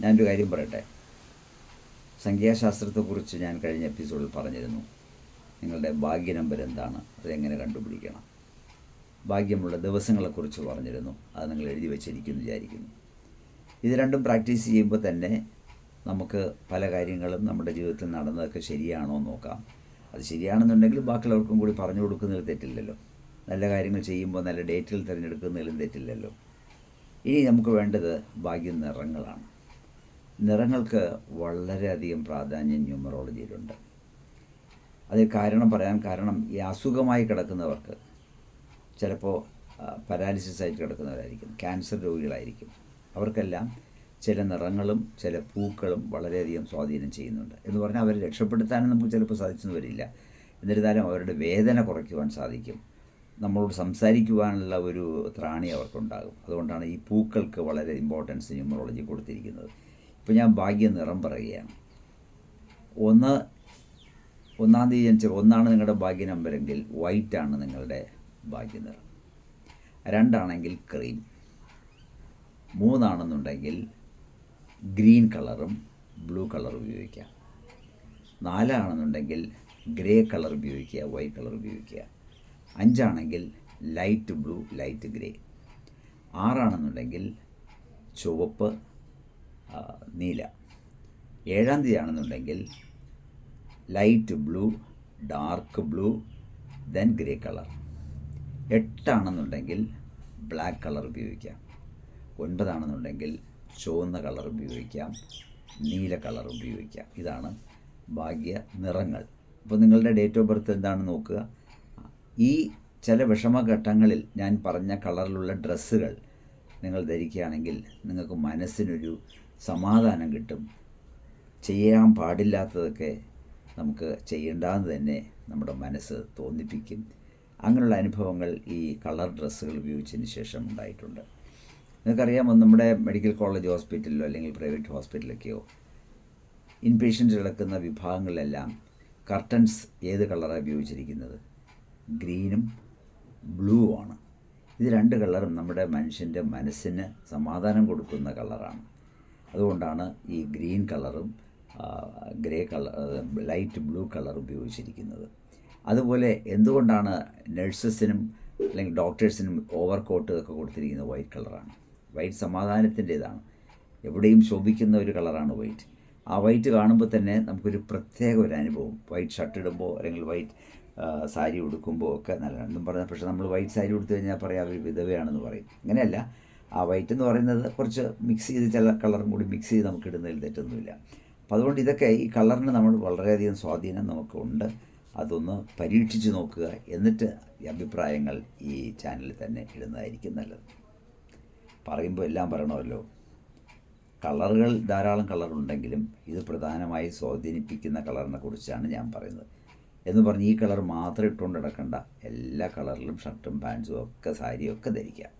ഞാനൊരു കാര്യം പറയട്ടെ? സംഖ്യാശാസ്ത്രത്തെക്കുറിച്ച് ഞാൻ കഴിഞ്ഞ എപ്പിസോഡിൽ പറഞ്ഞിരുന്നു. നിങ്ങളുടെ ഭാഗ്യ നമ്പർ എന്താണ്? അതെങ്ങനെ കണ്ടുപിടിക്കണം? ഭാഗ്യമുള്ള ദിവസങ്ങളെക്കുറിച്ച് പറഞ്ഞിരുന്നു. അത് നിങ്ങൾ എഴുതി വെച്ചിരിക്കുന്നു വിചാരിക്കുന്നു. ഇത് രണ്ടും പ്രാക്ടീസ് ചെയ്യുമ്പോൾ തന്നെ നമുക്ക് പല കാര്യങ്ങളും നമ്മുടെ ജീവിതത്തിൽ നടന്നതൊക്കെ ശരിയാണോ എന്ന് നോക്കാം. അത് ശരിയാണെന്നുണ്ടെങ്കിൽ ബാക്കിയുള്ളവർക്കും കൂടി പറഞ്ഞു കൊടുക്കുന്നതിൽ തെറ്റില്ലല്ലോ. നല്ല കാര്യങ്ങൾ ചെയ്യുമ്പോൾ നല്ല ഡേറ്റിൽ തിരഞ്ഞെടുക്കുന്നതിലും തെറ്റില്ലല്ലോ. ഇനി നമുക്ക് വേണ്ടത് ഭാഗ്യ നിറങ്ങളാണ്. നിറങ്ങൾക്ക് വളരെയധികം പ്രാധാന്യം ന്യൂമറോളജിയിലുണ്ട്. അതിൽ കാരണം പറയാൻ കാരണം ഈ അസുഖമായി കിടക്കുന്നവർക്ക് ചിലപ്പോൾ പരാലിസിസ് ആയിട്ട് കിടക്കുന്നവരായിരിക്കും ക്യാൻസർ രോഗികളായിരിക്കും. അവർക്കെല്ലാം ചില നിറങ്ങളും ചില പൂക്കളും വളരെയധികം സ്വാധീനം ചെയ്യുന്നുണ്ട്. എന്ന് പറഞ്ഞാൽ അവരെ രക്ഷപ്പെടുത്താനും നമുക്ക് ചിലപ്പോൾ സാധിച്ചെന്ന് വരില്ല. എന്നിരുന്നാലും അവരുടെ വേദന കുറയ്ക്കുവാൻ സാധിക്കും. നമ്മളോട് സംസാരിക്കുവാനുള്ള ഒരു ത്രാണി അവർക്കുണ്ടാകും. അതുകൊണ്ടാണ് ഈ പൂക്കൾക്ക് വളരെ ഇമ്പോർട്ടൻസ് ന്യൂമറോളജി കൊടുത്തിരിക്കുന്നത്. ഇപ്പോൾ ഞാൻ ഭാഗ്യ നിറം പറയുകയാണ്. ഒന്ന് ഒന്നാം തീയതി ജനിച്ച ഒന്നാണ് നിങ്ങളുടെ ഭാഗ്യ നമ്പരെങ്കിൽ ആണ് നിങ്ങളുടെ ഭാഗ്യ നിറം. രണ്ടാണെങ്കിൽ ക്രീം മൂന്നാണെന്നുണ്ടെങ്കിൽ ഗ്രീൻ കളറും ബ്ലൂ കളറും ഉപയോഗിക്കാം നാലാണെന്നുണ്ടെങ്കിൽ ഗ്രേ കളർ ഉപയോഗിക്കുക വൈറ്റ് കളർ ഉപയോഗിക്കുക. അഞ്ചാണെങ്കിൽ ലൈറ്റ് ബ്ലൂ ലൈറ്റ് ഗ്രേ ആറാണെന്നുണ്ടെങ്കിൽ ചുവപ്പ് നീല. ഏഴാം തീയതി ആണെന്നുണ്ടെങ്കിൽ light blue dark blue then grey colour. എട്ടാണെന്നുണ്ടെങ്കിൽ black colour ഉപയോഗിക്കാം. ഒൻപതാണെന്നുണ്ടെങ്കിൽ ചുവന്ന കളർ ഉപയോഗിക്കാം. നീല കളർ ഉപയോഗിക്കാം. ഇതാണ് ഭാഗ്യ നിറങ്ങൾ. അപ്പോൾ നിങ്ങളുടെ ഡേറ്റ് ഓഫ് ബർത്ത് എന്താണെന്ന് നോക്കുക. ഈ ചില വിഷമഘട്ടങ്ങളിൽ ഞാൻ പറഞ്ഞ കളറിലുള്ള ഡ്രസ്സുകൾ നിങ്ങൾ ധരിക്കുകയാണെങ്കിൽ നിങ്ങൾക്ക് മനസ്സിനൊരു സമാധാനം കിട്ടും. ചെയ്യാൻ പാടില്ലാത്തതൊക്കെ നമുക്ക് ചെയ്യേണ്ടാന്ന് തന്നെ നമ്മുടെ മനസ്സ് തോന്നിപ്പിക്കും. അങ്ങനെയുള്ള അനുഭവങ്ങൾ ഈ കളർ ഡ്രസ്സുകൾ ഉപയോഗിച്ചതിന് ശേഷം ഉണ്ടായിട്ടുണ്ട്. നിങ്ങൾക്കറിയാമോ നമ്മുടെ മെഡിക്കൽ കോളേജ് ഹോസ്പിറ്റലിലോ അല്ലെങ്കിൽ പ്രൈവറ്റ് ഹോസ്പിറ്റലൊക്കെയോ ഇൻപേഷ്യൻസ് കിടക്കുന്ന വിഭാഗങ്ങളിലെല്ലാം കർട്ടൻസ് ഏത് കളറാണ് ഉപയോഗിച്ചിരിക്കുന്നത്? ഗ്രീനും ബ്ലൂ ആണ് ഇത് രണ്ട് കളറും നമ്മുടെ മനുഷ്യന്റെ മനസ്സിന് സമാധാനം കൊടുക്കുന്ന കളറാണ്. അതുകൊണ്ടാണ് ഈ ഗ്രീൻ കളറും grey colour light blue colour ഉപയോഗിച്ചിരിക്കുന്നത്. അതുപോലെ എന്തുകൊണ്ടാണ് നഴ്സസിനും അല്ലെങ്കിൽ ഡോക്ടേഴ്സിനും ഓവർ കോട്ട് ഒക്കെ കൊടുത്തിരിക്കുന്നത് വൈറ്റ് കളറാണ്? വൈറ്റ് സമാധാനത്തിന്റേതാണ്. എവിടെയും ശോഭിക്കുന്ന ഒരു കളറാണ് വൈറ്റ്. ആ വൈറ്റ് കാണുമ്പോൾ തന്നെ നമുക്കൊരു പ്രത്യേക ഒരു അനുഭവം. വൈറ്റ് ഷർട്ട് ഇടുമ്പോൾ അല്ലെങ്കിൽ വൈറ്റ് സാരി ഉടുക്കുമ്പോൾ ഒക്കെ നല്ലതാണ്. എന്നും പറഞ്ഞാൽ പക്ഷേ നമ്മൾ വൈറ്റ് സാരി ഉടുത്തു കഴിഞ്ഞാൽ പറയാം അവർ വിധവയാണെന്ന് പറയും. അങ്ങനെയല്ല. ആ വൈറ്റ് എന്ന് പറയുന്നത് കുറച്ച് മിക്സ് ചെയ്ത് ചില കളറും കൂടി മിക്സ് ചെയ്ത് നമുക്ക് ഇടുന്നതിൽ തെറ്റൊന്നുമില്ല. അപ്പോൾ അതുകൊണ്ട് ഇതൊക്കെ ഈ കളറിന് നമ്മൾ വളരെയധികം സ്വാധീനം നമുക്കുണ്ട്. അതൊന്ന് പരീക്ഷിച്ച് നോക്കുക എന്നിട്ട് അഭിപ്രായങ്ങൾ ഈ ചാനലിൽ തന്നെ ഇടുന്നതായിരിക്കും നല്ലത്. പറയുമ്പോൾ എല്ലാം പറയണമല്ലോ. കളറുകൾ ധാരാളം കളറുണ്ടെങ്കിലും ഇത് പ്രധാനമായി സ്വാധീനിപ്പിക്കുന്ന കളറിനെ കുറിച്ചാണ് ഞാൻ പറയുന്നത്. എന്ന് പറഞ്ഞ് ഈ കളർ മാത്രം ഇട്ടുകൊണ്ട് നടക്കണ്ട. എല്ലാ കളറിലും ഷർട്ടും പാൻസും ഒക്കെ സാരിയും ഒക്കെ ധരിക്കാം.